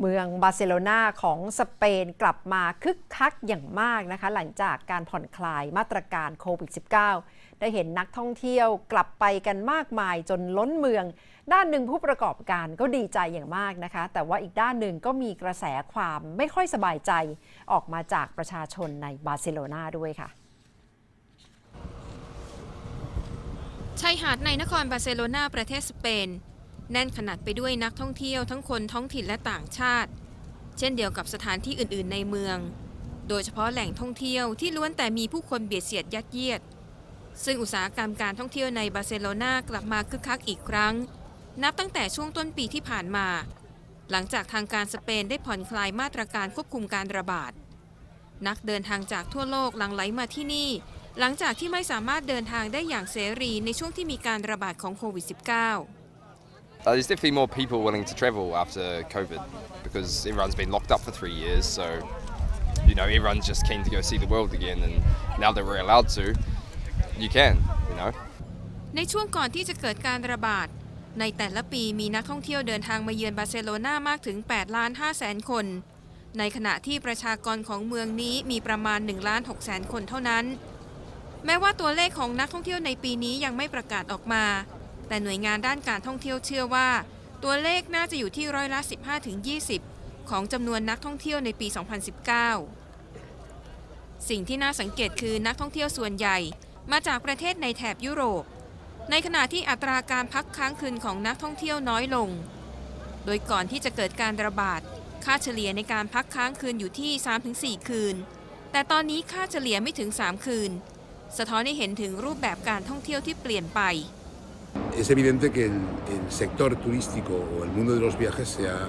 เมืองบาร์เซโลนาของสเปนกลับมาคึกคักอย่างมากนะคะ หลังจากการผ่อนคลายมาตรการโควิด -19 ได้เห็นนักท่องเที่ยวกลับไปกันมากมายจนล้นเมือง ด้านหนึ่งผู้ประกอบการก็ดีใจอย่างมากนะคะ แต่ว่าอีกด้านหนึ่งก็มีกระแสความไม่ค่อยสบายใจออกมาจากประชาชนในบาร์เซโลนาด้วยค่ะชายหาดในนครบาร์เซโลนาประเทศสเปน แน่นขนาดไปด้วยนักท่องเที่ยวทั้งคนท้องถิ่นและต่างชาติ เช่นเดียวกับสถานที่อื่น ๆ ในเมือง โดยเฉพาะแหล่งท่องเที่ยวที่ล้วนแต่มีผู้คนเบียดเสียดยัดเยียด ซึ่งอุตสาหกรรมการท่องเที่ยวในบาร์เซโลนากลับมาคึกคักอีกครั้ง นับตั้งแต่ช่วงต้นปีที่ผ่านมา หลังจากทางการสเปนได้ผ่อนคลายมาตรการควบคุมการระบาด นักเดินทางจากทั่วโลกหลั่งไหลมาที่นี่ หลังจากที่ไม่สามารถเดินทางได้อย่างเสรีในช่วงที่มีการระบาดของโควิด -19 there's definitely more people willing to travel after COVID because everyone's been locked up for three years. So, you know, everyone's just keen to go see the world again. And now that we're allowed to, you can, you know. ในช่วงก่อนที่จะเกิดการระบาด ในแต่ละปีมีนักท่องเที่ยวเดินทางมาเยือนบาร์เซโลนามากถึง8ล้าน5แสนคน ในขณะที่ประชากรของเมืองนี้มีประมาณ1ล้าน6แสนคนเท่านั้น แม้ว่าตัวเลขของนักท่องเที่ยวในปีนี้ยังไม่ประกาศออกมา แต่หน่วยงานด้านการท่องเที่ยวเชื่อว่า ตัวเลขน่าจะอยู่ที่ร้อยละ 15-20 ของจำนวนนักท่องเที่ยวในปี 2019 สิ่งที่น่าสังเกตคือนักท่องเที่ยวส่วนใหญ่มาจากประเทศในแถบยุโรป ในขณะที่อัตราการพักค้างคืนของนักท่องเที่ยวน้อยลง โดยก่อนที่จะเกิดการระบาด ค่าเฉลี่ยในการพักค้างคืนอยู่ที่ 3-4 คืน แต่ตอนนี้ค่าเฉลี่ยไม่ถึง 3 คืน สะท้อนให้เห็นถึงรูปแบบการท่องเที่ยวที่เปลี่ยนไป Es evidente que el, sector turístico o el mundo de los viajes se ha,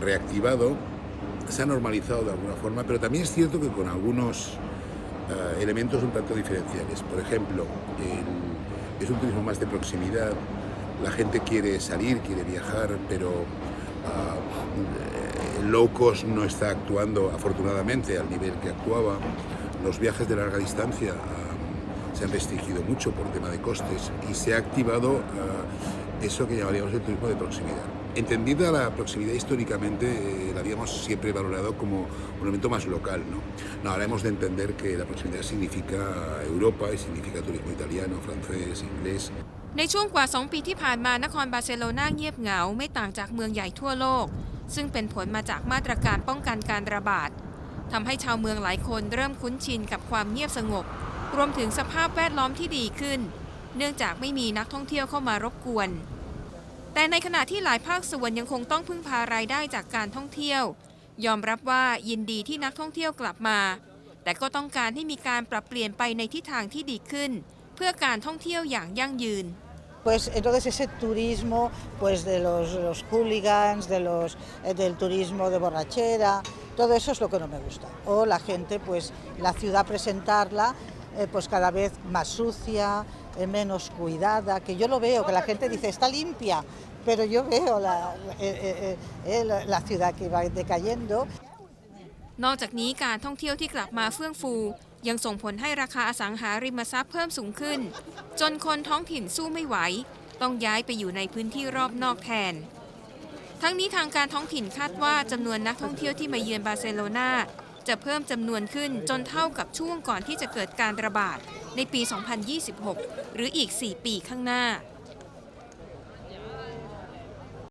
reactivado, se ha normalizado de alguna forma, pero también es cierto que con algunos eh, elementos un tanto diferenciales. Por ejemplo, el- es un turismo más de proximidad, la gente quiere salir, quiere viajar, pero ah, el low cost no está actuando afortunadamente al nivel que actuaba. Los viajes de larga distancia se han restringido mucho por tema de costes y se ha activado ah, eso que llamaríamos el turismo de proximidad. Entendida la proximidad históricamente, eh, la habíamos siempre valorado como un elemento más local. ¿no? No, ahora hemos de entender que la proximidad significa Europa y significa turismo italiano, francés, inglés. ในช่วงกว่า 2 ปีที่ผ่านมานครบาร์เซโลนาเงียบเหงาไม่ต่างจากเมืองใหญ่ทั่วโลก ซึ่งเป็นผลมาจากมาตรการป้องกันการระบาดทำให้ชาวเมืองหลายคนเริ่มคุ้นชินกับความเงียบสงบ รวมถึงสภาพแวดล้อมที่ดีขึ้น เนื่องจากไม่มีนักท่องเที่ยวเข้ามารบกวน แต่ในขณะที่หลายภาคส่วนยังคงต้องพึ่งพารายได้จากการท่องเที่ยว ยอมรับว่ายินดีที่นักท่องเที่ยวกลับมา แต่ก็ต้องการให้มีการปรับเปลี่ยนไปในทิศทางที่ดีขึ้น เพื่อการท่องเที่ยวอย่างยั่งยืน Pues entonces ese turismo pues de los, los hooligans, de los, eh, del turismo de borrachera, todo eso es lo que no me gusta. O la gente, pues la ciudad presentarla eh, pues cada vez más sucia, eh, menos cuidada, que yo lo veo, que la gente dice está limpia, pero yo veo la, eh, eh, eh, la, la ciudad que va decayendo. นอกจากนี้การท่องเที่ยวที่กลับมาเฟื่องฟู ยังส่งผลให้ราคาอสังหาริมทรัพย์เพิ่มสูงขึ้น จนคนท้องถิ่นสู้ไม่ไหว ต้องย้ายไปอยู่ในพื้นที่รอบนอกแทน ทั้งนี้ทางการท้องถิ่นคาดว่าจำนวนนักท่องเที่ยวที่มาเยือนบาร์เซโลนา จะเพิ่มจำนวนขึ้นจนเท่ากับช่วงก่อนที่จะเกิดการระบาดในปี 2026 หรืออีก 4 ปีข้างหน้า